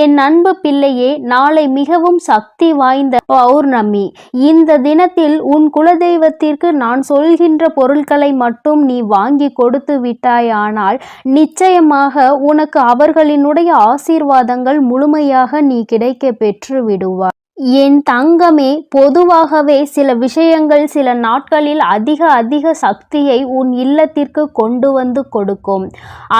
என் அன்பு பிள்ளையே நாளை மிகவும் சக்தி வாய்ந்த பௌர்ணமி. இந்த தினத்தில் உன் குலதெய்வத்திற்கு நான் சொல்கின்ற பொருட்களை மட்டும் நீ வாங்கி கொடுத்து விட்டாயானால் நிச்சயமாக உனக்கு அவர்களினுடைய ஆசீர்வாதங்கள் முழுமையாக நீ கிடைக்க பெற்று விடுவார் என் தங்கமே பொதுவாகவே சில விஷயங்கள் சில நாட்களில் அதிக அதிக சக்தியை உன் இல்லத்திற்கு கொண்டு வந்து கொடுக்கும்.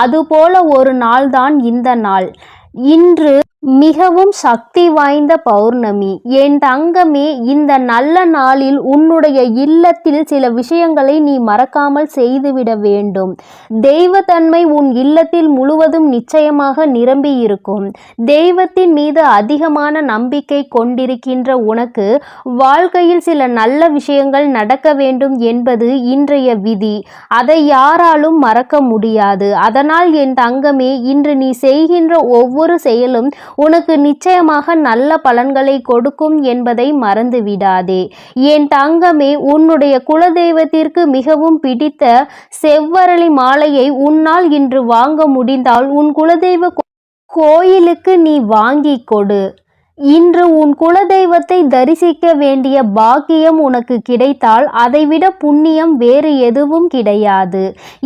அதுபோல ஒரு நாள்தான் இந்த நாள். இன்று மிகவும் சக்தி வாய்ந்த பௌர்ணமி. என் தங்கமே இந்த நல்ல நாளில் உன்னுடைய இல்லத்தில் சில விஷயங்களை நீ மறக்காமல் செய்துவிட வேண்டும். தெய்வத்தன்மை உன் இல்லத்தில் முழுவதும் நிச்சயமாக நிரம்பி இருக்கும் தெய்வத்தின் மீது அதிகமான நம்பிக்கை கொண்டிருக்கின்ற உனக்கு வாழ்க்கையில் சில நல்ல விஷயங்கள் நடக்க வேண்டும் என்பது இன்றைய விதி. அதை யாராலும் மறக்க முடியாது. அதனால் என் தங்கமே இன்று நீ செய்கின்ற ஒவ்வொரு செயலும் உனக்கு நிச்சயமாக நல்ல பலன்களை கொடுக்கும் என்பதை மறந்து விடாதே என் தங்கமே உன்னுடைய குலதெய்வத்திற்கு மிகவும் பிடித்த செவ்வரளி மாலையை உன்னால் இன்று வாங்க முடிந்தால் உன் குலதெய்வ கோயிலுக்கு நீ வாங்கி கொடு. இன்று உன் குலதெய்வத்தை தரிசிக்க வேண்டிய பாக்கியம் உனக்கு கிடைத்தால் அதைவிட புண்ணியம் வேறு எதுவும் கிடையாது.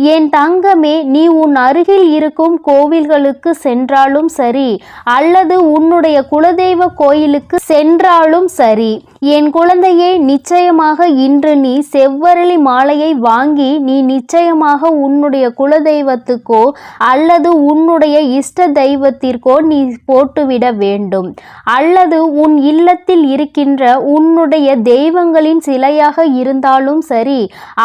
என் தங்கமே நீ உன் அருகில் இருக்கும் கோவில்களுக்கு சென்றாலும் சரி அல்லது உன்னுடைய குலதெய்வ கோயிலுக்கு சென்றாலும் சரி என் குழந்தையே நிச்சயமாக இன்று நீ செவ்வரளி மாலையை வாங்கி நீ நிச்சயமாக உன்னுடைய குலதெய்வத்துக்கோ அல்லது உன்னுடைய இஷ்ட தெய்வத்திற்கோ நீ போட்டுவிட வேண்டும். அல்லது உன் இல்லத்தில் இருக்கின்ற உன்னுடைய தெய்வங்களின் சிலையாக இருந்தாலும் சரி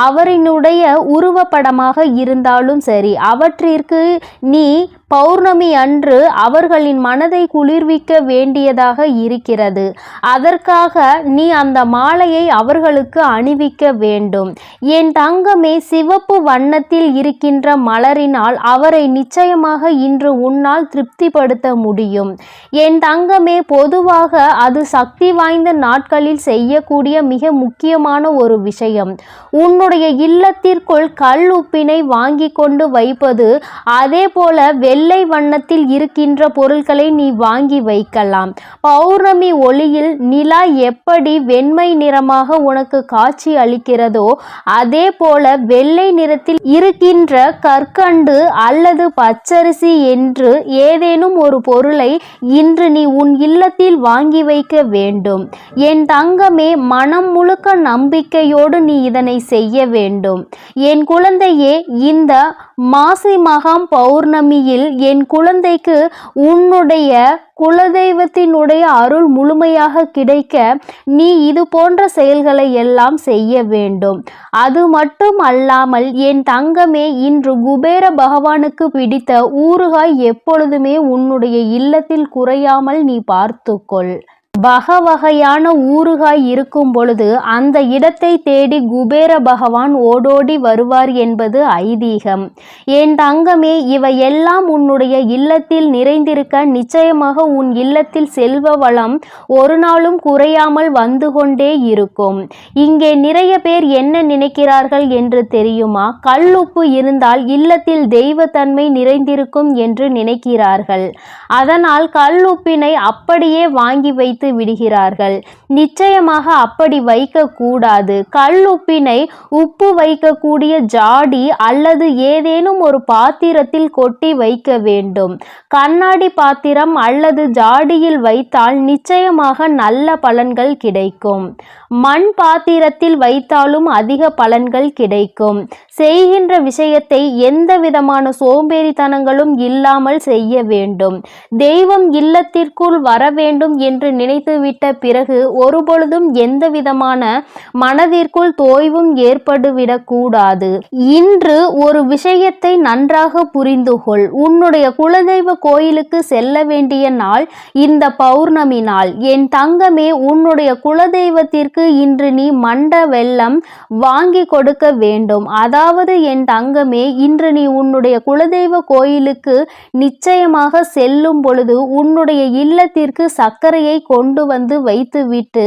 அவரினுடைய உருவப்படமாக இருந்தாலும் சரி அவற்றிற்கு நீ பௌர்ணமி அன்று அவர்களின் மனதை குளிர்விக்க வேண்டியதாக இருக்கிறது. அதற்காக நீ அந்த மாலையை அவர்களுக்கு அணிவிக்க வேண்டும். என் தங்கமே சிவப்பு வண்ணத்தில் இருக்கின்ற மலரினால் அவரை நிச்சயமாக இன்று உன்னால் திருப்திப்படுத்த முடியும். என் தங்கமே பொதுவாக அது சக்தி வாய்ந்த நாட்களில் செய்யக்கூடிய மிக முக்கியமான ஒரு விஷயம். உன்னுடைய இல்லத்திற்குள் கல் உப்பினை வாங்கி கொண்டு வைப்பது அதே போல வெள்ள வண்ணத்தில் இருக்கின்ற பொருட்களை நீ வாங்கி வைக்கலாம். பௌர்ணமி ஒளியில் நிலா எப்படி வெண்மை நிறமாக உனக்கு காட்சி அளிக்கிறதோ அதே போல வெள்ளை நிறத்தில் இருக்கின்ற கற்கண்டு அல்லது பச்சரிசி என்று ஏதேனும் ஒரு பொருளை இன்று நீ உன் இல்லத்தில் வாங்கி வைக்க வேண்டும். என் தங்கமே மனம் முழுக்க நம்பிக்கையோடு நீ இதனை செய்ய வேண்டும். என் குழந்தையே இந்த மாசி மகாம் பௌர்ணமியில் என் குழந்தைக்கு உன்னுடைய குலதெய்வத்தினுடைய அருள் முழுமையாக கிடைக்க நீ இது போன்ற செயல்களை எல்லாம் செய்ய வேண்டும். அது மட்டும் அல்லாமல் என் தங்கமே இன்று குபேர பகவானுக்கு பிடித்த ஊறுகாய் எப்பொழுதுமே உன்னுடைய இல்லத்தில் குறையாமல் நீ பார்த்துக்கொள். வகையான ஊறுகாய் இருக்கும் பொழுது அந்த இடத்தை தேடி குபேர பகவான் ஓடோடி வருவார் என்பது ஐதீகம். என் தங்கமே இவையெல்லாம் உன்னுடைய இல்லத்தில் நிறைந்திருக்க நிச்சயமாக உன் இல்லத்தில் செல்வ வளம் ஒரு நாளும் குறையாமல் வந்து கொண்டே இருக்கும். இங்கே நிறைய பேர் என்ன நினைக்கிறார்கள் என்று தெரியுமா? கல்லுப்பு இருந்தால் இல்லத்தில் தெய்வத்தன்மை நிறைந்திருக்கும் என்று நினைக்கிறார்கள். அதனால் கல்லுப்பினை அப்படியே வாங்கி வைத்து விடுகிறார்கள். நிச்சயமாக அப்படி வைக்கக்கூடாது. கல்லுப்பினை உப்பு வைக்கக்கூடிய ஜாடி அல்லது ஏதேனும் ஒரு பாத்திரத்தில் கொட்டி வைக்க வேண்டும். கண்ணாடி பாத்திரம் அல்லது ஜாடியில் வைத்தால் நிச்சயமாக நல்ல பலன்கள் கிடைக்கும். மண் பாத்திரத்தில் வைத்தாலும் அதிக பலன்கள் கிடைக்கும். செய்கின்ற விஷயத்தை எந்த விதமான சோம்பேறித்தனங்களும் இல்லாமல் செய்ய வேண்டும். தெய்வம் இல்லத்திற்குள் வர வேண்டும் என்று நினை நினைத்துவிட்ட பிறகு ஒருபொழுதும் எந்த விதமான மனதிற்குள் தோய்வும் ஏற்பட்டுவிடக்கூடாது இன்று ஒரு விஷயத்தை நன்றாக புரிந்து கொள் உன்னுடைய குலதெய்வ கோயிலுக்கு செல்ல வேண்டிய நாள் இந்த பௌர்ணமி நாள். என் தங்கமே உன்னுடைய குலதெய்வத்திற்கு இன்று நீ மண்ட வெள்ளம் வாங்கி கொடுக்க வேண்டும். அதாவது என் தங்கமே இன்று நீ உன்னுடைய குலதெய்வ கோயிலுக்கு நிச்சயமாக செல்லும் பொழுது உன்னுடைய இல்லத்திற்கு சர்க்கரையை கொண்டு கொண்டு வந்து வைத்துவிட்டு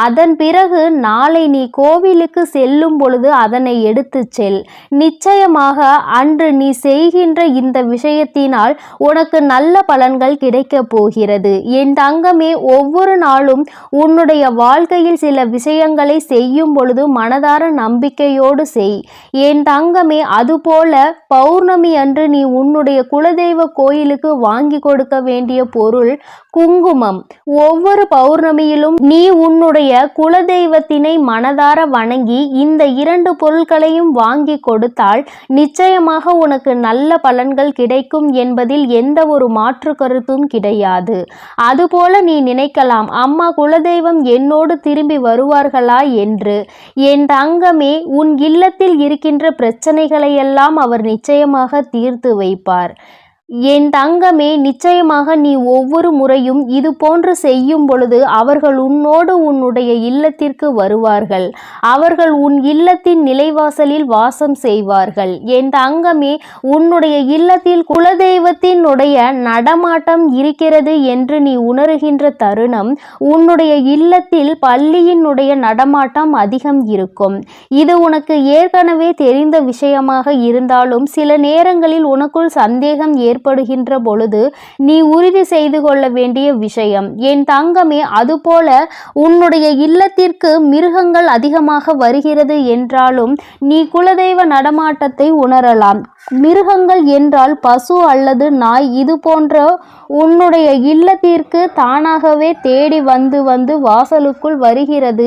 அதன் பிறகு நாளை நீ கோவிலுக்கு செல்லும் பொழுது அதனை எடுத்துச் செல். நிச்சயமாக அன்று நீ செய்கின்ற இந்த விஷயத்தினால் உனக்கு நல்ல பலன்கள் கிடைக்கப் போகிறது. என் தங்கமே ஒவ்வொரு நாளும் உன்னுடைய வாழ்க்கையில் சில விஷயங்களை செய்யும் பொழுது மனதார நம்பிக்கையோடு செய். என் தங்கமே அதுபோல பௌர்ணமி அன்று நீ உன்னுடைய குலதெய்வ கோயிலுக்கு வாங்கி கொடுக்க வேண்டிய பொருள் குங்குமம். ஒவ்வொரு பௌர்ணமியிலும் நீ உன்னுடைய குலதெய்வத்தினை மனதார வணங்கி இந்த இரண்டு பொருட்களையும் வாங்கி கொடுத்தால் நிச்சயமாக உனக்கு நல்ல பலன்கள் கிடைக்கும் என்பதில் எந்த ஒரு மாற்று கருத்தும் கிடையாது. அதுபோல நீ நினைக்கலாம் அம்மா குலதெய்வம் என்னோடு திரும்பி வருவார்களா என்று. என் தங்கமே உன் இல்லத்தில் இருக்கின்ற பிரச்சனைகளையெல்லாம் அவர் நிச்சயமாக தீர்த்து வைப்பார். என் தங்கமே நிச்சயமாக நீ ஒவ்வொரு முறையும் இது போன்று செய்யும் பொழுது அவர்கள் உன்னோடு உன்னுடைய இல்லத்திற்கு வருவார்கள். அவர்கள் உன் இல்லத்தின் நிலைவாசலில் வாசம் செய்வார்கள். என் தங்கமே உன்னுடைய இல்லத்தில் குலதெய்வத்தினுடைய நடமாட்டம் இருக்கிறது என்று நீ உணர்கின்ற தருணம் உன்னுடைய இல்லத்தில் பள்ளியினுடைய நடமாட்டம் அதிகம் இருக்கும். இது உனக்கு ஏற்கனவே தெரிந்த விஷயமாக இருந்தாலும் சில நேரங்களில் உனக்குள் சந்தேகம் ஏற்படுகின்ற பொழுது நீ உறுதி செய்து கொள்ள வேண்டிய விஷயம். என் தங்கமே அதுபோல உன்னுடைய இல்லத்திற்கு மிருகங்கள் அதிகமாக வருகிறது என்றாலும் நீ குலதெய்வ நடமாட்டத்தை உணரலாம். மிருகங்கள் என்றால் பசு அல்லது நாய் இது போன்ற உன்னுடைய இல்லத்திற்கு தானாகவே தேடி வந்து வந்து வாசலுக்குள் வருகிறது.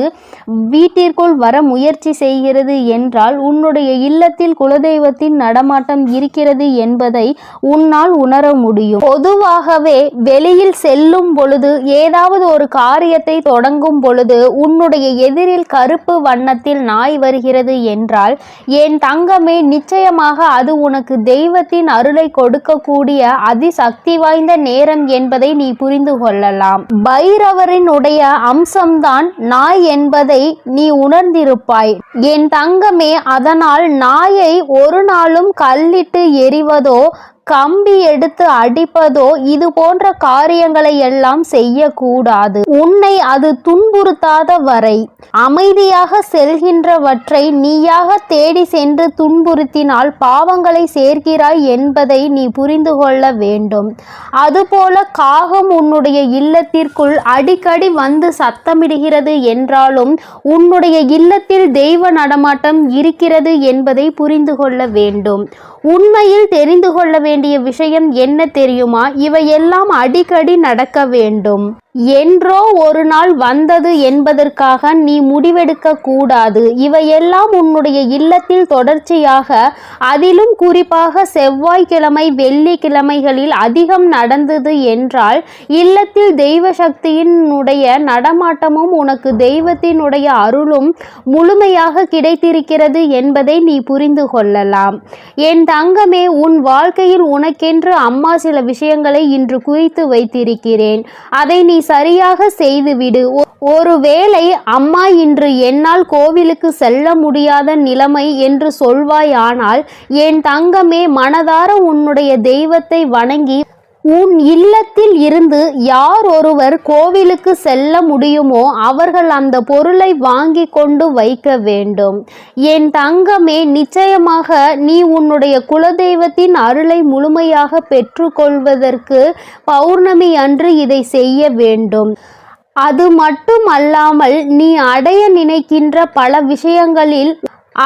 வீட்டிற்குள் வர முயற்சி செய்கிறது என்றால் உன்னுடைய இல்லத்தில் குலதெய்வத்தின் நடமாட்டம் இருக்கிறது என்பதை உன்னால் உணர முடியும். பொதுவாகவே வெளியில் செல்லும் பொழுது ஏதாவது ஒரு காரியத்தை தொடங்கும் பொழுது உன்னுடைய எதிரில் கருப்பு வண்ணத்தில் நாய் வருகிறது என்றால் என் தங்கமே நிச்சயமாக அது உனக்கு தெய்வத்தின் அருளை கொடுக்கக்கூடிய அதிசக்தி வாய்ந்த நேரம் என்பதை நீ புரிந்து கொள்ளலாம். பைரவரினுடைய அம்சம்தான் நாய் என்பதை நீ உணர்ந்திருப்பாய். என் தங்கமே அதனால் நாயை ஒரு நாளும் கல்லிட்டு எறிவதோ கம்பி எடுத்து அடிப்பதோ இது போன்ற காரியங்களை எல்லாம் செய்யக்கூடாது. உன்னை அது துன்புறுத்தாத வரை அமைதியாக செல்கின்றவற்றை நீயாக தேடி சென்று துன்புறுத்தினால் பாவங்களை சேர்க்கிறாய் என்பதை நீ புரிந்து கொள்ள வேண்டும். அதுபோல காகம் உன்னுடைய இல்லத்திற்குள் அடிக்கடி வந்து சத்தமிடுகிறது என்றாலும் உன்னுடைய இல்லத்தில் தெய்வ நடமாட்டம் இருக்கிறது என்பதை புரிந்து கொள்ள வேண்டும். உண்மையில் தெரிந்து கொள்ள வேண்டிய விஷயம் என்ன தெரியுமா? இவையெல்லாம் அடிக்கடி நடக்க வேண்டும். என்றோ ஒரு நாள் வந்தது என்பதற்காக நீ முடிவெடுக்க கூடாது. இவையெல்லாம் உன்னுடைய இல்லத்தில் தொடர்ச்சியாக அதிலும் குறிப்பாக செவ்வாய்க்கிழமை வெள்ளிக்கிழமைகளில் அதிகம் நடந்தது என்றால் இல்லத்தில் தெய்வ சக்தியினுடைய நடமாட்டமும் உனக்கு தெய்வத்தினுடைய அருளும் முழுமையாக கிடைத்திருக்கிறது என்பதை நீ புரிந்து கொள்ளலாம். என் தங்கமே உன் வாழ்க்கையில் உனக்கென்று அம்மா சில விஷயங்களை இன்று குறித்து வைத்திருக்கிறேன். அதை நீ சரியாக செய்துவிடு. ஒருவேளை அம்மா இன்று என்னால் கோவிலுக்கு செல்ல முடியாத நிலைமை என்று சொல்வாயானால் என் தங்கமே மனதார உன்னுடைய தெய்வத்தை வணங்கி உன் இல்லத்தில் இருந்து யார் ஒருவர் கோவிலுக்கு செல்ல முடியுமோ அவர்கள் அந்த பொருளை வாங்கி கொண்டு வைக்க வேண்டும். என் தங்கமே நிச்சயமாக நீ உன்னுடைய குலதெய்வத்தின் அருளை முழுமையாக பெற்றுக்கொள்வதற்கு பௌர்ணமி அன்று இதை செய்ய வேண்டும். அது மட்டும் அல்லாமல் நீ அடைய நினைக்கின்ற பல விஷயங்களில்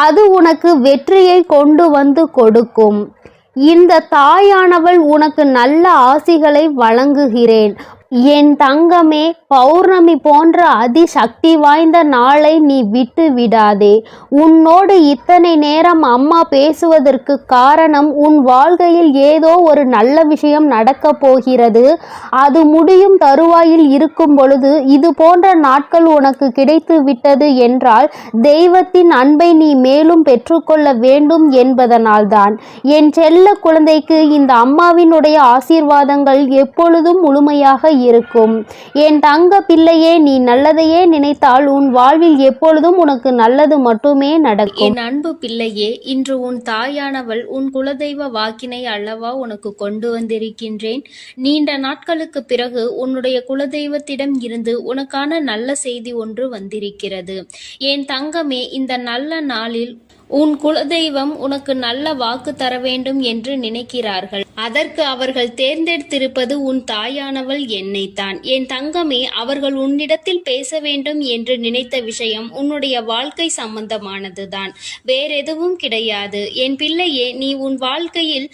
அது உனக்கு வெற்றியை கொண்டு வந்து கொடுக்கும். இந்த தாயானவள் உனக்கு நல்ல ஆசிகளை வழங்குகிறேன். என் தங்கமே பௌர்ணமி போன்ற அதிசக்தி வாய்ந்த நாளை நீ விட்டு விடாதே. உன்னோடு இத்தனை நேரம் அம்மா பேசுவதற்கு காரணம் உன் வாழ்க்கையில் ஏதோ ஒரு நல்ல விஷயம் நடக்கப் போகிறது. அது முடியும் தருவாயில் இருக்கும் பொழுது இது போன்ற நாட்கள் உனக்கு கிடைத்து விட்டது என்றால் தெய்வத்தின் அன்பை நீ மேலும் பெற்றுக்கொள்ள வேண்டும் என்பதனால்தான் என் செல்ல குழந்தைக்கு இந்த அம்மாவினுடைய ஆசீர்வாதங்கள் எப்பொழுதும் முழுமையாக இருக்கும். என் தங்க பிள்ளையே நீ நல்லதையே நினைத்தால் உன் வாழ்வில் எப்பொழுதும் உனக்கு நல்லது மட்டுமே நடக்கும். என் அன்பு பிள்ளையே இன்று உன் தாயானவள் உன் குலதெய்வ வாக்கினை அல்லவா உனக்கு கொண்டு வந்திருக்கின்றேன். நீண்ட நாட்களுக்கு பிறகு உன்னுடைய குலதெய்வத்திடம் இருந்து உனக்கான நல்ல செய்தி ஒன்று வந்திருக்கிறது. என் தங்கமே இந்த நல்ல நாளில் உன் குலதெய்வம் உனக்கு நல்ல வாக்கு தர வேண்டும் என்று நினைக்கிறார்கள். அதற்கு அவர்கள் தேர்ந்தெடுத்திருப்பது உன் தாயானவள் என்னைத்தான். என் தங்கமே அவர்கள் உன்னிடத்தில் பேச வேண்டும் என்று நினைத்த விஷயம் உன்னுடைய வாழ்க்கை சம்பந்தமானதுதான். வேறெதுவும் கிடையாது. என் பிள்ளையே நீ உன் வாழ்க்கையில்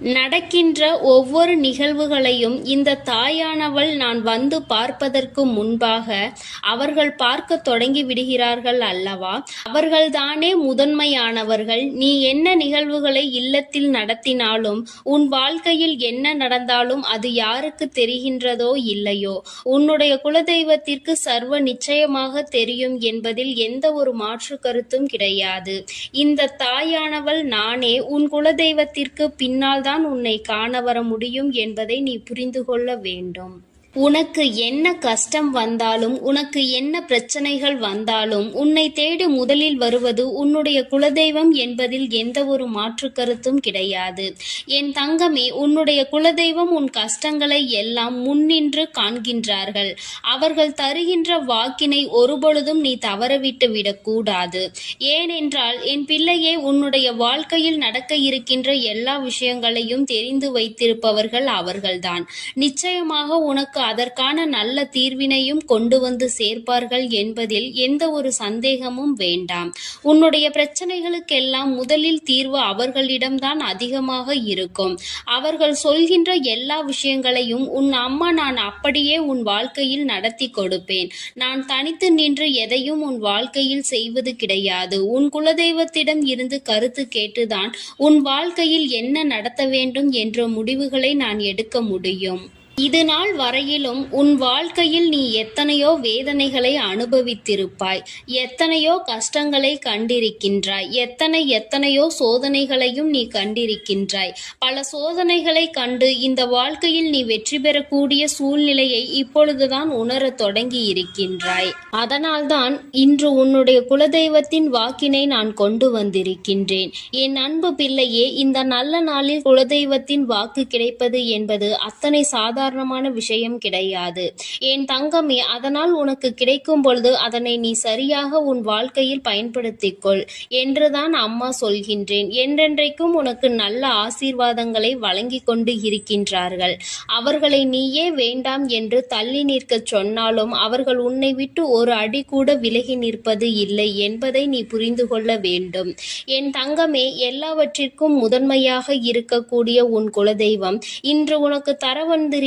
நடக்கின்ற ஒவ்வொரு நிகழ்வுகளையும் இந்த தாயானவள் நான் வந்து பார்ப்பதற்கு முன்பாக அவர்கள் பார்க்க தொடங்கி விடுகிறார்கள் அல்லவா? அவர்கள்தானே முதன்மையானவர்கள். நீ என்ன நிகழ்வுகளை இல்லத்தில் நடத்தினாலும் உன் வாழ்க்கையில் என்ன நடந்தாலும் அது யாருக்கு தெரிகின்றதோ இல்லையோ? உன்னுடைய குலதெய்வத்திற்கு சர்வ நிச்சயமாக தெரியும் என்பதில் எந்த ஒரு மாற்று கருத்தும் கிடையாது. இந்த தாயானவள் நானே உன் குலதெய்வத்திற்கு பின்னால் தான் உன்னை காண வர முடியும் என்பதை நீ புரிந்து கொள்ள வேண்டும். உனக்கு என்ன கஷ்டம் வந்தாலும் உனக்கு என்ன பிரச்சனைகள் வந்தாலும் உன்னை தேடி முதலில் வருவது உன்னுடைய குலதெய்வம் என்பதில் எந்த ஒரு மாற்று கருத்தும் கிடையாது. என் தங்கமே உன்னுடைய குலதெய்வம் உன் கஷ்டங்களை எல்லாம் முன்னின்று காண்கின்றார்கள். அவர்கள் தருகின்ற வாக்கினை ஒருபொழுதும் நீ தவறவிட்டு விடக்கூடாது. ஏனென்றால் என் பிள்ளையே உன்னுடைய வாழ்க்கையில் நடக்க இருக்கின்ற எல்லா விஷயங்களையும் தெரிந்து வைத்திருப்பவர்கள் அவர்கள்தான். நிச்சயமாக உனக்கு அதற்கான நல்ல தீர்வினையும் கொண்டு வந்து சேர்ப்பார்கள் என்பதில் எந்த ஒரு சந்தேகமும் வேண்டாம். உன்னுடைய பிரச்சனைகளுக்கெல்லாம் முதலில் தீர்வு அவர்களிடம்தான் அதிகமாக இருக்கும். அவர்கள் சொல்கின்ற எல்லா விஷயங்களையும் உன் அம்மா நான் அப்படியே உன் வாழ்க்கையில் நடத்தி கொடுப்பேன். நான் தனித்து நின்று எதையும் உன் வாழ்க்கையில் செய்வது கிடையாது. உன் குலதெய்வத்திடம் இருந்து கருத்து கேட்டுதான் உன் வாழ்க்கையில் என்ன நடத்த வேண்டும் என்ற முடிவுகளை நான் எடுக்க முடியும். இது நாள் வரையிலும் உன் வாழ்க்கையில் நீ எத்தனையோ வேதனைகளை அனுபவித்திருப்பாய். எத்தனையோ கஷ்டங்களை கண்டிருக்கின்றாய். எத்தனை எத்தனையோ சோதனைகளையும் நீ கண்டிருக்கின்றாய். பல சோதனைகளை கண்டு இந்த வாழ்க்கையில் நீ வெற்றி பெறக்கூடிய சூழ்நிலையை இப்பொழுதுதான் உணரத் தொடங்கி இருக்கின்றாய் அதனால்தான் இன்று உன்னுடைய குலதெய்வத்தின் வாக்கினை நான் கொண்டு வந்திருக்கின்றேன். என் அன்பு பிள்ளையே இந்த நல்ல நாளில் குலதெய்வத்தின் வாக்கு கிடைப்பது என்பது அத்தனை சாதாரண சாதாரணமான விஷயம் கிடையாது. என் தங்கமே அதனால் உனக்கு கிடைக்கும் பொழுது அதனை நீ சரியாக உன் வாழ்க்கையில் பயன்படுத்திக் கொள் என்றுதான் அம்மா சொல்கின்றேன். என்றென்றைக்கும் உனக்கு நல்ல ஆசீர்வாதங்களை வழங்கி கொண்டு இருக்கின்றார்கள். அவர்களை நீயே வேண்டாம் என்று தள்ளி நிற்கச் சொன்னாலும் அவர்கள் உன்னை விட்டு ஒரு அடி கூட விலகி நிற்பது இல்லை என்பதை நீ புரிந்து கொள்ள வேண்டும். என் தங்கமே எல்லாவற்றிற்கும் முதன்மையாக இருக்கக்கூடிய உன் குலதெய்வம் இன்று உனக்கு தர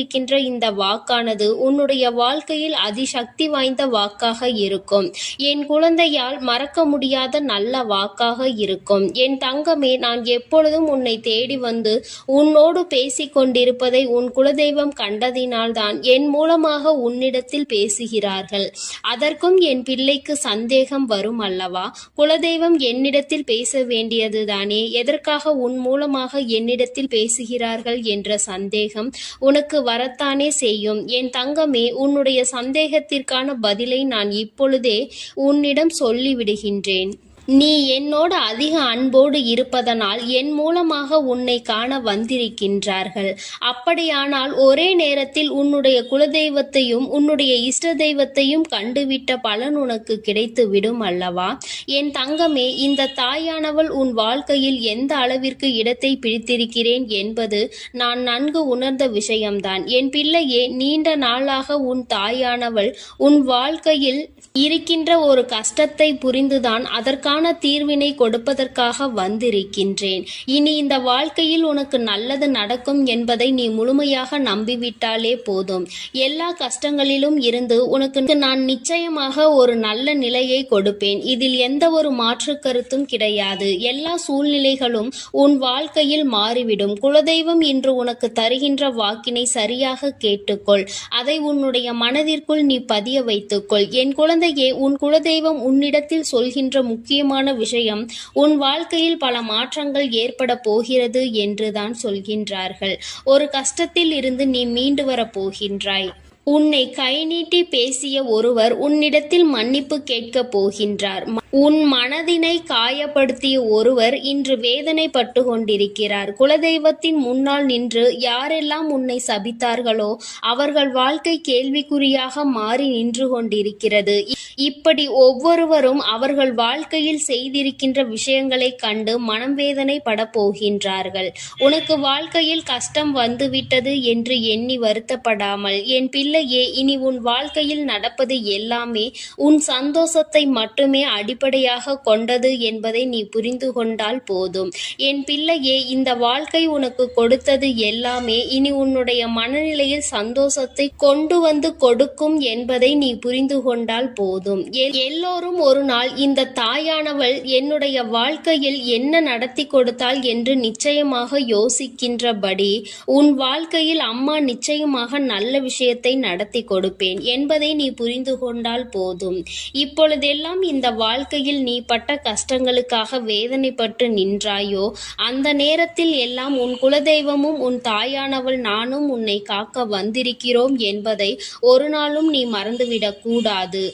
இருக்கின்ற இந்த வாக்கானது உன்னுடைய வாழ்க்கையில் அதிசக்தி வாய்ந்த வாக்காக இருக்கும். என் குழந்தையால் மறக்க முடியாத நல்ல வாக்காக இருக்கும். என் தங்கமே நான் எப்பொழுதும் உன்னை தேடி வந்து உன்னோடு பேசிக் கொண்டிருப்பதை உன் குலதெய்வம் கண்டதினால்தான் என் மூலமாக உன்னிடத்தில் பேசுகிறார்கள். அதற்கும் என் பிள்ளைக்கு சந்தேகம் வரும் அல்லவா? குலதெய்வம் என்னிடத்தில் பேச வேண்டியதுதானே? எதற்காக உன் மூலமாக என்னிடத்தில் பேசுகிறார்கள் என்ற சந்தேகம் உனக்கு வரத்தானே செய்யும். என் தங்கமே உன்னுடைய சந்தேகத்திற்கான பதிலை நான் இப்பொழுதே உன்னிடம் சொல்லிவிடுகின்றேன். நீ என்னோடு அதிக அன்போடு இருப்பதனால் என் மூலமாக உன்னை காண வந்திருக்கின்றார்கள். அப்படியானால் ஒரே நேரத்தில் உன்னுடைய குலதெய்வத்தையும் உன்னுடைய இஷ்ட தெய்வத்தையும் கண்டுவிட்ட பலன் உனக்கு கிடைத்து விடும் அல்லவா? என் தங்கமே இந்த தாயானவள் உன் வாழ்க்கையில் எந்த அளவிற்கு இடத்தை பிடித்திருக்கிறேன் என்பது நான் நன்கு உணர்ந்த விஷயம்தான். என் பிள்ளையே நீண்ட நாளாக உன் தாயானவள் உன் வாழ்க்கையில் இருக்கின்ற ஒரு கஷ்டத்தை புரிந்துதான் அதற்கான சரியான தீர்வினை கொடுப்பதற்காக வந்திருக்கின்றேன். இனி இந்த வாழ்க்கையில் உனக்கு நல்லது நடக்கும் என்பதை நீ முழுமையாக நம்பிவிட்டாலே போதும். எல்லா கஷ்டங்களிலும் இருந்து உனக்கு நான் நிச்சயமாக ஒரு நல்ல நிலையை கொடுப்பேன். இதில் எந்த ஒரு மாற்று கருத்தும் கிடையாது. எல்லா சூழ்நிலைகளும் உன் வாழ்க்கையில் மாறிவிடும். குலதெய்வம் இன்று உனக்கு தருகின்ற வாக்கினை சரியாக கேட்டுக்கொள். அதை உன்னுடைய மனதிற்குள் நீ பதிய வைத்துக்கொள். என் குழந்தையே உன் குலதெய்வம் உன்னிடத்தில் சொல்கின்ற முக்கியமான விஷயம் உன் வாழ்க்கையில் பல மாற்றங்கள் ஏற்பட போகிறது என்றுதான் சொல்கின்றார்கள். ஒரு கஷ்டத்தில் இருந்து நீ மீண்டு வரப் போகின்றாய். உன்னை கை நீட்டி பேசிய ஒருவர் உன்னிடத்தில் மன்னிப்பு கேட்கப் போகின்றார். உன் மனதினை காயப்படுத்திய ஒருவர் இன்று வேதனைப்பட்டு கொண்டிருக்கிறார். குலதெய்வத்தின் முன்னால் நின்று யாரெல்லாம் உன்னை சபித்தார்களோ அவர்கள் வாழ்க்கை கேள்விக்குறியாக மாறி நின்று கொண்டிருக்கிறது. இப்படி ஒவ்வொருவரும் அவர்கள் வாழ்க்கையில் செய்திருக்கின்ற விஷயங்களைக் கண்டு மனம் வேதனைப்பட போகின்றார்கள். உனக்கு வாழ்க்கையில் கஷ்டம் வந்துவிட்டது என்று எண்ணி வருத்தப்படாமல் என் இல்லையே இனி உன் வாழ்க்கையில் நடப்பது எல்லாமே உன் சந்தோஷத்தை மட்டுமே அடிப்படையாக கொண்டது என்பதை நீ புரிந்து கொண்டால் போதும். என் பிள்ளையே இந்த வாழ்க்கை உனக்கு கொடுத்தது எல்லாமே இனி உன்னுடைய மனநிலையில் சந்தோஷத்தை கொண்டு வந்து கொடுக்கும் என்பதை நீ புரிந்து கொண்டால் போதும். எல்லோரும் ஒரு நாள் இந்த தாயானவள் என்னுடைய வாழ்க்கையில் என்ன நடத்தி கொடுத்தாள் என்று நிச்சயமாக யோசிக்கின்றபடி உன் வாழ்க்கையில் அம்மா நிச்சயமாக நல்ல விஷயத்தை நடத்தி கொடுப்பேன் என்பதை நீ புரிந்து கொண்டால் போதும். இப்பொழுதெல்லாம் இந்த வாழ்க்கையில் நீ பட்ட கஷ்டங்களுக்காக வேதனைப்பட்டு நின்றாயோ? அந்த நேரத்தில் எல்லாம் உன் குலதெய்வமும் உன் தாயானவள் நானும் உன்னை காக்க வந்திருக்கிறோம் என்பதை ஒரு நாளும் நீ மறந்துவிடக் கூடாது.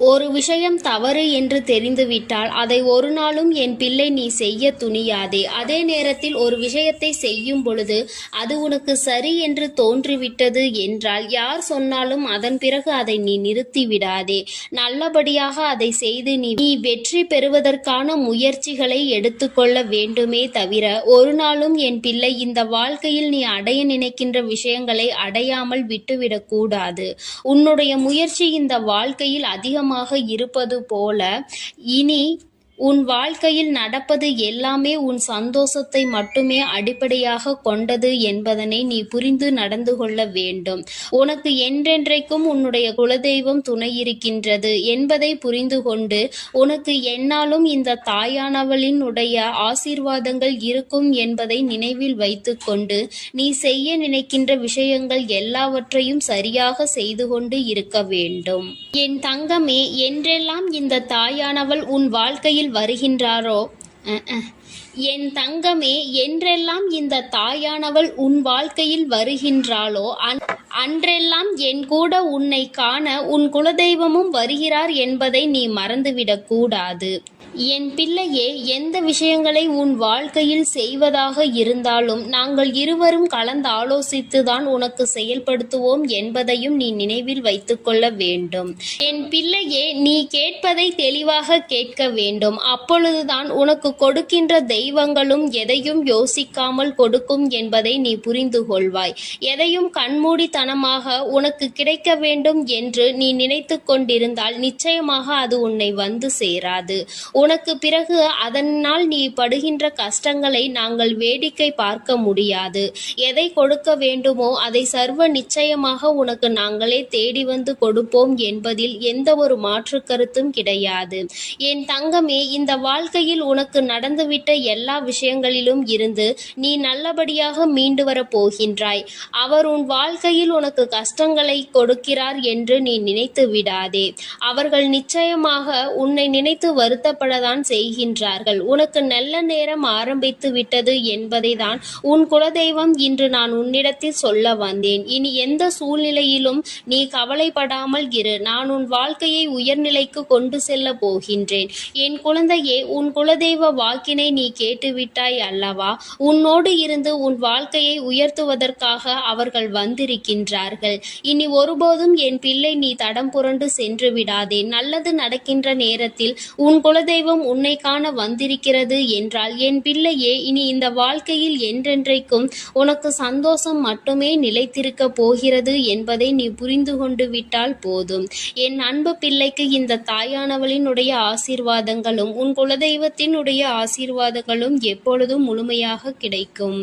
ஒரு விஷயம் தவறு என்று தெரிந்துவிட்டால் அதை ஒரு நாளும் என் பிள்ளை நீ செய்ய துணியாதே. அதே நேரத்தில் ஒரு விஷயத்தை செய்யும் பொழுது அது உனக்கு சரி என்று தோன்றிவிட்டது என்றால் யார் சொன்னாலும் அதன் பிறகு அதை நீ நிறுத்தி விடாதே நல்லபடியாக அதை செய்து நீ நீ வெற்றி பெறுவதற்கான முயற்சிகளை எடுத்துக்கொள்ள வேண்டுமே தவிர ஒரு நாளும் என் பிள்ளை இந்த வாழ்க்கையில் நீ அடைய நினைக்கின்ற விஷயங்களை அடையாமல் விட்டுவிடக்கூடாது. உன்னுடைய முயற்சி இந்த வாழ்க்கையில் அதிகமாக இருப்பது போல இனி உன் வாழ்க்கையில் நடப்பது எல்லாமே உன் சந்தோஷத்தை மட்டுமே அடிப்படையாக கொண்டது என்பதனை நீ புரிந்து நடந்து கொள்ள வேண்டும். உனக்கு என்றென்றைக்கும் உன்னுடைய குலதெய்வம் துணை இருக்கின்றது என்பதை புரிந்து கொண்டு உனக்கு என்னாலும் இந்த தாயானவளின் உடைய ஆசீர்வாதங்கள் இருக்கும் என்பதை நினைவில் வைத்துக்கொண்டு நீ செய்ய நினைக்கின்ற விஷயங்கள் எல்லாவற்றையும் சரியாக செய்து கொண்டு இருக்க வேண்டும். என் தங்கமே என்றெல்லாம் இந்த தாயானவள் உன் வாழ்க்கையில் வருகின்றாரோ? என் தங்கமே என்றெல்லாம் இந்த தாயானவள் உன் வாழ்க்கையில் வருகின்றாளோ அன்- அன்றெல்லாம் என் கூட உன்னை காண உன் குலதெய்வமும் வருகிறார் என்பதை நீ மறந்துவிடக் கூடாது. என் பிள்ளையே எந்த விஷயங்களை உன் வாழ்க்கையில் செய்வதாக இருந்தாலும் நாங்கள் இருவரும் கலந்து ஆலோசித்துதான் உனக்கு செயல்படுத்துவோம் என்பதையும் நீ நினைவில் வைத்துக்கொள்ள வேண்டும். என் பிள்ளையே நீ கேட்பதை தெளிவாக கேட்க வேண்டும். அப்பொழுதுதான் உனக்கு கொடுக்கின்ற தெய்வங்களும் எதையும் யோசிக்காமல் கொடுக்கும் என்பதை நீ புரிந்து கொள்வாய். எதையும் கண்மூடித்தனமாக உனக்கு கிடைக்க வேண்டும் என்று நீ நினைத்து கொண்டிருந்தால் நிச்சயமாக அது உன்னை வந்து சேராது. உனக்கு பிறகு அதனால் நீ படுகின்ற கஷ்டங்களை நாங்கள் வேடிக்கை பார்க்க முடியாது. எதை கொடுக்க வேண்டுமோ அதை சர்வ நிச்சயமாக உனக்கு நாங்களே தேடி வந்து கொடுப்போம் என்பதில் எந்த ஒரு மாற்று கருத்தும் கிடையாது. என் தங்கமே இந்த வாழ்க்கையில் உனக்கு நடந்துவிட்ட எல்லா விஷயங்களிலும் இருந்து நீ நல்லபடியாக மீண்டு வரப் போகின்றாய். அவர் உன் வாழ்க்கையில் உனக்கு கஷ்டங்களை கொடுக்கிறார் என்று நீ நினைத்து விடாதே. அவர்கள் நிச்சயமாக உன்னை நினைத்து வருத்தப்பட போலதான் செய்கின்றார்கள். உனக்கு நல்ல நேரம் ஆரம்பித்து விட்டது என்பதை தான் உன் குலதெய்வம் இன்று நான் உன்னிடத்தில் சொல்ல வந்தேன். இனி எந்த சூழ்நிலையிலும் நீ கவலைப்படாமல் இரு. நான் உன் வாழ்க்கையை உயர்நிலைக்கு கொண்டு செல்ல போகின்றேன். என் குழந்தையே உன் குலதெய்வ வாக்கினை நீ கேட்டுவிட்டாய் அல்லவா? உன்னோடு இருந்து உன் வாழ்க்கையை உயர்த்துவதற்காக அவர்கள் வந்திருக்கின்றார்கள். இனி ஒருபோதும் என் பிள்ளை நீ தடம் புரண்டு சென்று விடாதே. நல்லது நடக்கின்ற நேரத்தில் உன் குலதெய்வ தெய்வம் உன்னை காண வந்திருக்கிறது என்றால் என் பிள்ளையே இனி இந்த வாழ்க்கையில் என்றென்றைக்கும் உனக்கு சந்தோஷம் மட்டுமே நிலைத்திருக்க போகிறது என்பதை நீ புரிந்து கொண்டு விட்டால் போதும். என் அன்பு பிள்ளைக்கு இந்த தாயானவளினுடைய ஆசீர்வாதங்களும் உன் குலதெய்வத்தினுடைய ஆசீர்வாதங்களும் எப்பொழுதும் முழுமையாக கிடைக்கும்.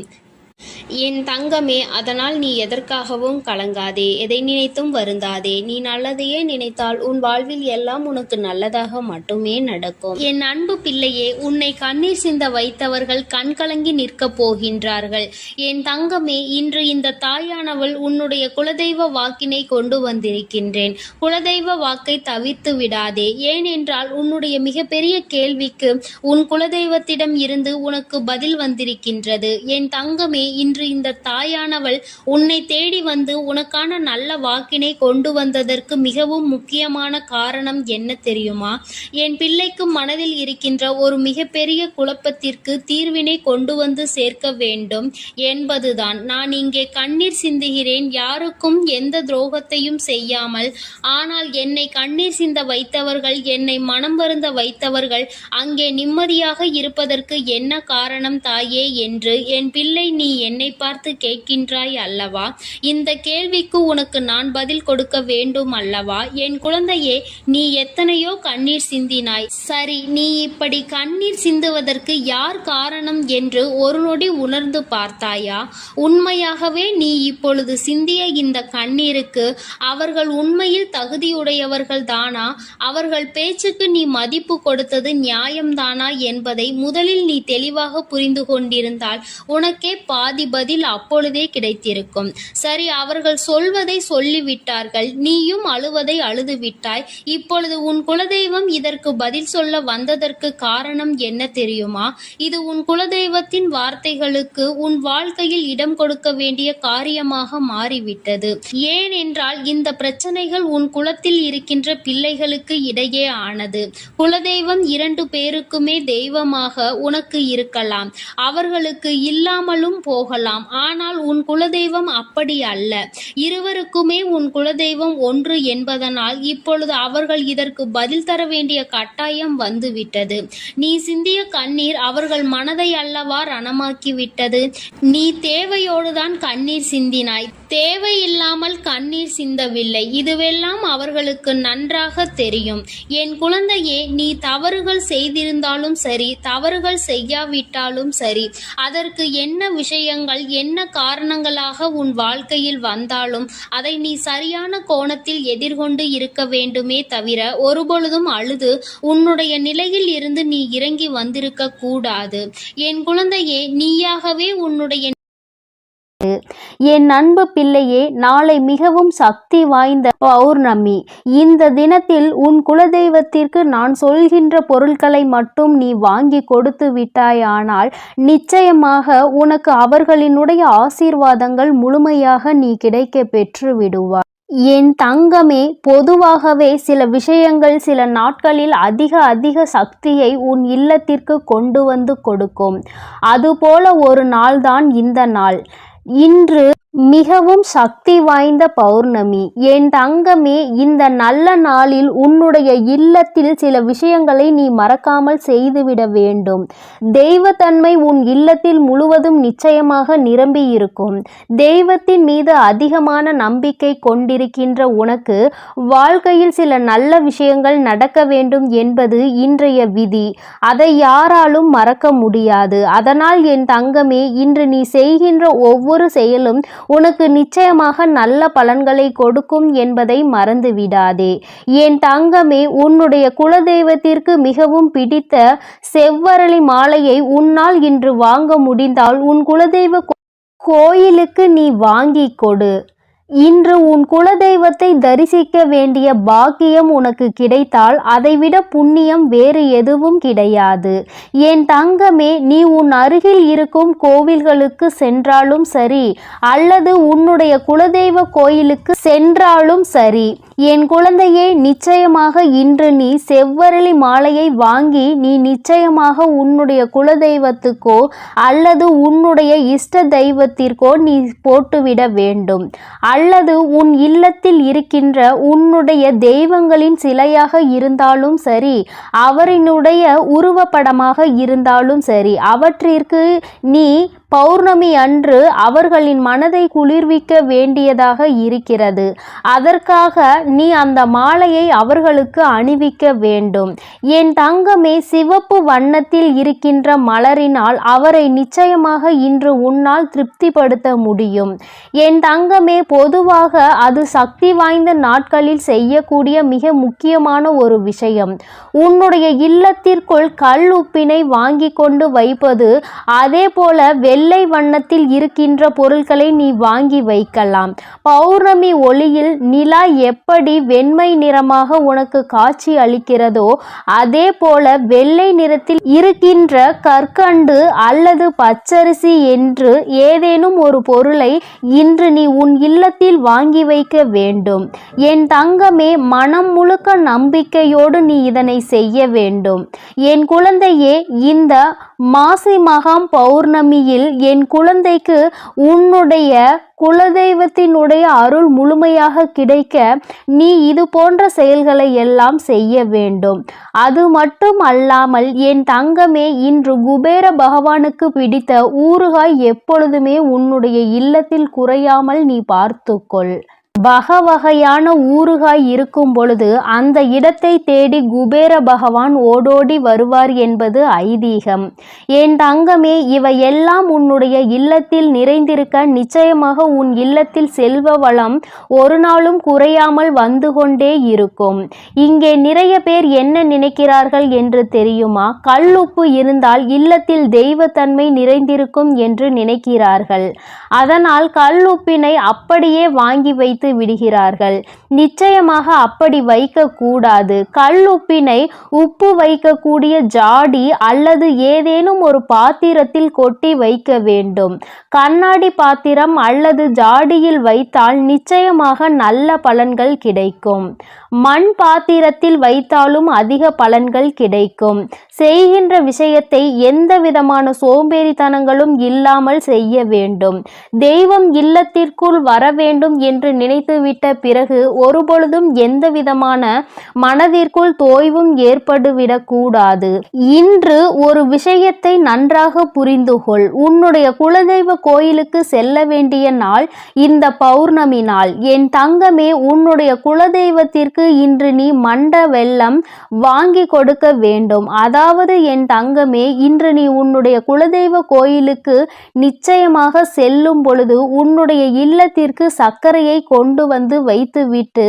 என் தங்கமே அதனால் நீ எதற்காகவும் கலங்காதே. எதை நினைத்தும் வருந்தாதே. நீ நல்லதையே நினைத்தால் உன் வாழ்வில் எல்லாம் உனக்கு நல்லதாக மட்டுமே நடக்கும். என் அன்பு பிள்ளையே உன்னை கண்ணீர் சிந்த வைத்தவர்கள் கண்கலங்கி நிற்கப் போகின்றார்கள். என் தங்கமே இன்று இந்த தாயானவள் உன்னுடைய குலதெய்வ வாக்கினை கொண்டு வந்திருக்கின்றேன். குலதெய்வ வாக்கை தவிர்த்து விடாதே. ஏனென்றால் உன்னுடைய மிகப்பெரிய கேள்விக்கு உன் குலதெய்வத்திடம் இருந்து உனக்கு பதில் வந்திருக்கின்றது. என் தங்கமே இன்று இந்த தாயானவள் உன்னை தேடி வந்து உனக்கான நல்ல வாக்கினை கொண்டு வந்ததற்கு மிகவும் முக்கியமான காரணம் என்ன தெரியுமா? என் பிள்ளைக்கு மனதில் இருக்கின்ற ஒரு மிகப்பெரிய குழப்பத்திற்கு தீர்வினை கொண்டு வந்து சேர்க்க வேண்டும் என்பதுதான். நான் இங்கே கண்ணீர் சிந்துகிறேன். யாருக்கும் எந்த துரோகத்தையும் செய்யாமல் ஆனால் என்னை கண்ணீர் சிந்த வைத்தவர்கள் என்னை மனம் வருந்த வைத்தவர்கள் அங்கே நிம்மதியாக இருப்பதற்கு என்ன காரணம் தாயே என்று என் பிள்ளை நீ என்னை பார்த்து கேட்கின்றாய் அல்லவா? இந்த கேள்விக்கு உனக்கு நான் பதில் கொடுக்க வேண்டும் அல்லவா? என் குழந்தையே நீ எத்தனையோ கண்ணீர் சிந்தினாய். சரி நீ இப்படி கண்ணீர் சிந்துவதற்கு யார் காரணம் என்று ஒரு நொடி உணர்ந்து பார்த்தாயா? உண்மையாகவே நீ இப்பொழுது சிந்திய இந்த கண்ணீருக்கு அவர்கள் உண்மையில் தகுதியுடையவர்கள் தானா அவர்கள் பேச்சுக்கு நீ மதிப்பு கொடுத்தது நியாயம்தானா என்பதை முதலில் நீ தெளிவாக புரிந்து கொண்டிருந்தால் உனக்கே பாதி பதில் அப்பொழுதே கிடைத்திருக்கும். சரி அவர்கள் சொல்வதை சொல்லிவிட்டார்கள். நீயும் அழுவதை அழுது விட்டாய் இப்பொழுது உன் குலதெய்வம் இதற்கு பதில் சொல்ல வந்ததற்கு காரணம் என்ன தெரியுமா? இது உன் குலதெய்வத்தின் வார்த்தைகளுக்கு உன் வாழ்க்கையில் இடம் கொடுக்க வேண்டிய காரியமாக மாறிவிட்டது. ஏனென்றால் இந்த பிரச்சனைகள் உன் குலத்தில் இருக்கின்ற பிள்ளைகளுக்கு இடையே ஆனது. குலதெய்வம் இரண்டு பேருக்குமே தெய்வமாக உனக்கு இருக்கலாம். அவர்களுக்கு இல்லாமலும் போகலாம். ஆனால் உன் குலதெய்வம் அப்படி அல்ல. இருவருக்குமே உன் குலதெய்வம் ஒன்று என்பதனால் இப்பொழுது அவர்கள் இதற்கு பதில் தர வேண்டிய கட்டாயம் வந்துவிட்டது. நீ சிந்திய கண்ணீர் அவர்கள் மனதை அல்லவா ரணமாக்கிவிட்டது? நீ தேவையோடுதான் கண்ணீர் சிந்தினாய். தேவையில்லாமல் கண்ணீர் சிந்தவில்லை. இதுவெல்லாம் அவர்களுக்கு நன்றாக தெரியும். என் குழந்தையே நீ தவறுகள் செய்திருந்தாலும் சரி தவறுகள் செய்யாவிட்டாலும் சரி அதற்கு என்ன விஷயம் விஷயங்கள் என்ன காரணங்களாக உன் வாழ்க்கையில் வந்தாலும் அதை நீ சரியான கோணத்தில் எதிர்கொண்டு இருக்க வேண்டுமே தவிர ஒருபொழுதும் அழுது உன்னுடைய நிலையில் இருந்து நீ இறங்கி வந்திருக்க கூடாது. என் குழந்தையே நீயாகவே உன்னுடைய என் அன்பு பிள்ளையே நாளை மிகவும் சக்தி வாய்ந்த பௌர்ணமி. இந்த தினத்தில் உன் குலதெய்வத்திற்கு நான் சொல்கின்ற பொருட்களை மட்டும் நீ வாங்கி கொடுத்து விட்டாயானால் நிச்சயமாக உனக்கு அவர்களினுடைய ஆசீர்வாதங்கள் முழுமையாக நீ கிடைக்க பெற்று விடுவார் என் தங்கமே பொதுவாகவே சில விஷயங்கள் சில நாட்களில் அதிக அதிக சக்தியை உன் இல்லத்திற்கு கொண்டு வந்து கொடுக்கும். அதுபோல ஒரு நாள்தான் இந்த நாள். இன்று மிகவும் சக்தி வாய்ந்த பௌர்ணமி. என் தங்கமே இந்த நல்ல நாளில் உன்னுடைய இல்லத்தில் சில விஷயங்களை நீ மறக்காமல் செய்துவிட வேண்டும். தெய்வத்தன்மை உன் இல்லத்தில் முழுவதும் நிச்சயமாக நிரம்பி இருக்கும் தெய்வத்தின் மீது அதிகமான நம்பிக்கை கொண்டிருக்கின்ற உனக்கு வாழ்க்கையில் சில நல்ல விஷயங்கள் நடக்க வேண்டும் என்பது இன்றைய விதி. அதை யாராலும் மறக்க முடியாது. அதனால் என் தங்கமே இன்று நீ செய்கின்ற ஒவ்வொரு செயலும் உனக்கு நிச்சயமாக நல்ல பலன்களை கொடுக்கும் என்பதை மறந்து விடாதே என் தங்கமே உன்னுடைய குலதெய்வத்திற்கு மிகவும் பிடித்த செவ்வரளி மாலையை உன்னால் இன்று வாங்க முடிந்தால் உன் குலதெய்வ கோயிலுக்கு நீ வாங்கிக் கொடு. இன்று உன் குலதெய்வத்தை தரிசிக்க வேண்டிய பாக்கியம் உனக்கு கிடைத்தால் அதைவிட புண்ணியம் வேறு எதுவும் கிடையாது. என் தங்கமே நீ உன் அருகில் இருக்கும் கோவில்களுக்கு சென்றாலும் சரி அல்லது உன்னுடைய குலதெய்வ கோயிலுக்கு சென்றாலும் சரி என் குழந்தையே நிச்சயமாக இன்று நீ செவ்வரளி மாலையை வாங்கி நீ நிச்சயமாக உன்னுடைய குலதெய்வத்துக்கோ அல்லது உன்னுடைய இஷ்ட தெய்வத்திற்கோ நீ போட்டுவிட வேண்டும். அல்லது உன் இல்லத்தில் இருக்கின்ற உன்னுடைய தெய்வங்களின் சிலையாக இருந்தாலும் சரி அவரினுடைய உருவப்படமாக இருந்தாலும் சரி அவற்றிற்கு நீ பௌர்ணமி அன்று அவர்களின் மனதை குளிர்விக்க வேண்டியதாக இருக்கிறது. அதற்காக நீ அந்த மாலையை அவர்களுக்கு அணிவிக்க வேண்டும். என் தங்கமே சிவப்பு வண்ணத்தில் இருக்கின்ற மலரினால் அவரை நிச்சயமாக இன்று உன்னால் திருப்திப்படுத்த முடியும். என் தங்கமே பொதுவாக அது சக்தி வாய்ந்த நாட்களில் செய்யக்கூடிய மிக முக்கியமான ஒரு விஷயம். உன்னுடைய இல்லத்திற்குள் கல் உப்பினை வாங்கி கொண்டு வைப்பது அதே போல வெள்ளை வண்ணத்தில் இருக்கின்ற பொருட்களை நீ வாங்கி வைக்கலாம். பௌர்ணமி ஒளியில் நிலா எப்படி வெண்மை நிறமாக உனக்கு காட்சி அளிக்கிறதோ அதே போல வெள்ளை நிறத்தில் இருக்கின்ற கற்கண்டு அல்லது பச்சரிசி என்று ஏதேனும் ஒரு பொருளை இன்று நீ உன் இல்லத்தில் வாங்கி வைக்க வேண்டும். என் தங்கமே மனம் முழுக்க நம்பிக்கையோடு நீ இதனை செய்ய வேண்டும். என் குழந்தையே இந்த மாசி மகாம் பௌர்ணமியில் என் குழந்தைக்கு உன்னுடைய குலதெய்வத்தினுடைய அருள் முழுமையாக கிடைக்க நீ இது போன்ற செயல்களை எல்லாம் செய்ய வேண்டும். அது மட்டும் அல்லாமல் என் தங்கமே இன்று குபேர பகவானுக்கு பிடித்த ஊறுகாய் எப்பொழுதுமே உன்னுடைய இல்லத்தில் குறையாமல் நீ பார்த்துக்கொள். வகை வகையான ஊறுகாய் இருக்கும் பொழுது அந்த இடத்தை தேடி குபேர பகவான் ஓடோடி வருவார் என்பது ஐதீகம். என் தங்கமே இவையெல்லாம் உன்னுடைய இல்லத்தில் நிறைந்திருக்க நிச்சயமாக உன் இல்லத்தில் செல்வ வளம் ஒரு நாளும் குறையாமல் வந்து கொண்டே இருக்கும். இங்கே நிறைய பேர் என்ன நினைக்கிறார்கள் என்று தெரியுமா? கல்லுப்பு இருந்தால் இல்லத்தில் தெய்வத்தன்மை நிறைந்திருக்கும் என்று நினைக்கிறார்கள். அதனால் கல்லுப்பினை அப்படியே வாங்கி வைத்து விடுகிறார்கள். நிச்சயமாக அப்படி வைக்கக்கூடாது. கல் உப்பினை உப்பு வைக்கக்கூடிய ஜாடி அல்லது ஏதேனும் ஒரு பாத்திரத்தில் கொட்டி வைக்க வேண்டும். கண்ணாடி பாத்திரம் அல்லது ஜாடியில் வைத்தால் நிச்சயமாக நல்ல பலன்கள் கிடைக்கும். மண் பாத்திரத்தில் வைத்தாலும் அதிக பலன்கள் கிடைக்கும். செய்கின்ற விஷயத்தை எந்த விதமான சோம்பேறித்தனங்களும் இல்லாமல் செய்ய வேண்டும். தெய்வம் இல்லத்திற்குள் வர வேண்டும் என்று கிடைத்துவிட்ட பிறகு ஒருபொழுதும் எந்த விதமான மனதிற்குள் தோய்வும் ஏற்படுவிடக்கூடாது இன்று ஒரு விஷயத்தை நன்றாக புரிந்து கொள். உன்னுடைய குலதெய்வ கோயிலுக்கு செல்ல வேண்டிய நாள் இந்த பௌர்ணமி நாள். என் தங்கமே உன்னுடைய குலதெய்வத்திற்கு இன்று நீ மண்ட வெள்ளம் வாங்கி கொடுக்க வேண்டும். அதாவது என் தங்கமே இன்று நீ உன்னுடைய குலதெய்வ கோயிலுக்கு நிச்சயமாக செல்லும் பொழுது உன்னுடைய இல்லத்திற்கு சர்க்கரையை கொண்டு வந்து வைத்துவிட்டு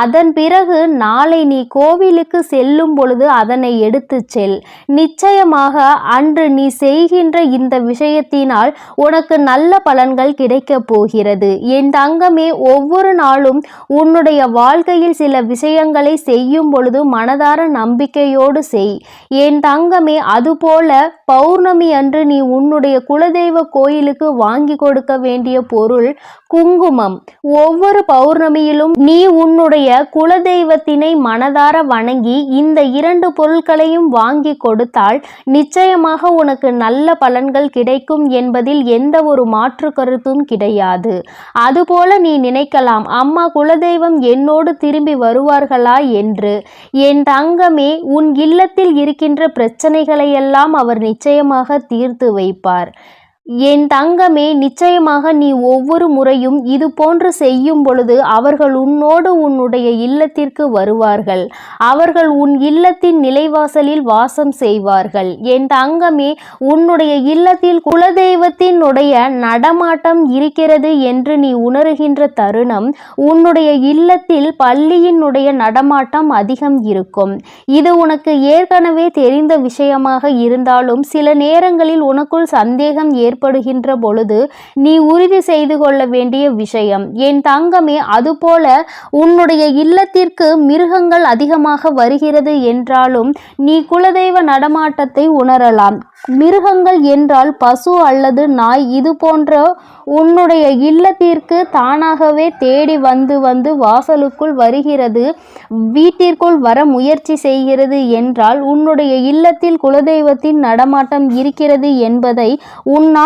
அதன் பிறகு நாளை நீ கோவிலுக்கு செல்லும் பொழுது அதனை எடுத்து செல். நிச்சயமாக அன்று நீ செய்கின்ற இந்த விஷயத்தினால் உனக்கு நல்ல பலன்கள் கிடைக்கப் போகிறது. என் தங்கமே ஒவ்வொரு நாளும் உன்னுடைய வாழ்க்கையில் சில விஷயங்களை செய்யும் பொழுது மனதார நம்பிக்கையோடு செய். என் தங்கமே அதுபோல பௌர்ணமி அன்று நீ உன்னுடைய குலதெய்வ கோயிலுக்கு வாங்கி கொடுக்க வேண்டிய பொருள் குங்குமம். ஒவ்வொரு பௌர்ணமியிலும் நீ உன்னுடைய குலதெய்வத்தினை மனதார வணங்கி இந்த இரண்டு பொருட்களையும் வாங்கி கொடுத்தால் நிச்சயமாக உனக்கு நல்ல பலன்கள் கிடைக்கும் என்பதில் எந்த ஒரு மாற்று கருத்தும் கிடையாது. அதுபோல நீ நினைக்கலாம் அம்மா குலதெய்வம் என்னோடு திரும்பி வருவார்களா என்று. என் தங்கமே உன் இல்லத்தில் இருக்கின்ற பிரச்சனைகளையெல்லாம் அவர் நிச்சயமாக தீர்த்து வைப்பார். என் தங்கமே நிச்சயமாக நீ ஒவ்வொரு முறையும் இது போன்று செய்யும் பொழுது அவர்கள் உன்னோடு உன்னுடைய இல்லத்திற்கு வருவார்கள். அவர்கள் உன் இல்லத்தின் நிலைவாசலில் வாசம் செய்வார்கள். என் தங்கமே உன்னுடைய இல்லத்தில் குலதெய்வத்தினுடைய நடமாட்டம் இருக்கிறது என்று நீ உணர்கின்ற தருணம் உன்னுடைய இல்லத்தில் பள்ளியினுடைய நடமாட்டம் அதிகம் இருக்கும். இது உனக்கு ஏற்கனவே தெரிந்த விஷயமாக இருந்தாலும் சில நேரங்களில் உனக்குள் சந்தேகம் ஏற்படுகின்ற பொழுது நீ உறுதி செய்து கொள்ள வேண்டிய விஷயம். என் தங்கமே அதுபோல உன்னுடைய இல்லத்திற்கு மிருகங்கள் அதிகமாக வருகிறது என்றாலும் நீ குலதெய்வ நடமாட்டத்தை உணரலாம். மிருகங்கள் என்றால் பசு அல்லது நாய் இது போன்ற உன்னுடைய இல்லத்திற்கு தானாகவே தேடி வந்து வந்து வாசலுக்குள் வருகிறது வீட்டிற்குள் வர முயற்சி செய்கிறது என்றால் உன்னுடைய இல்லத்தில் குலதெய்வத்தின் நடமாட்டம் இருக்கிறது என்பதை உன்னால்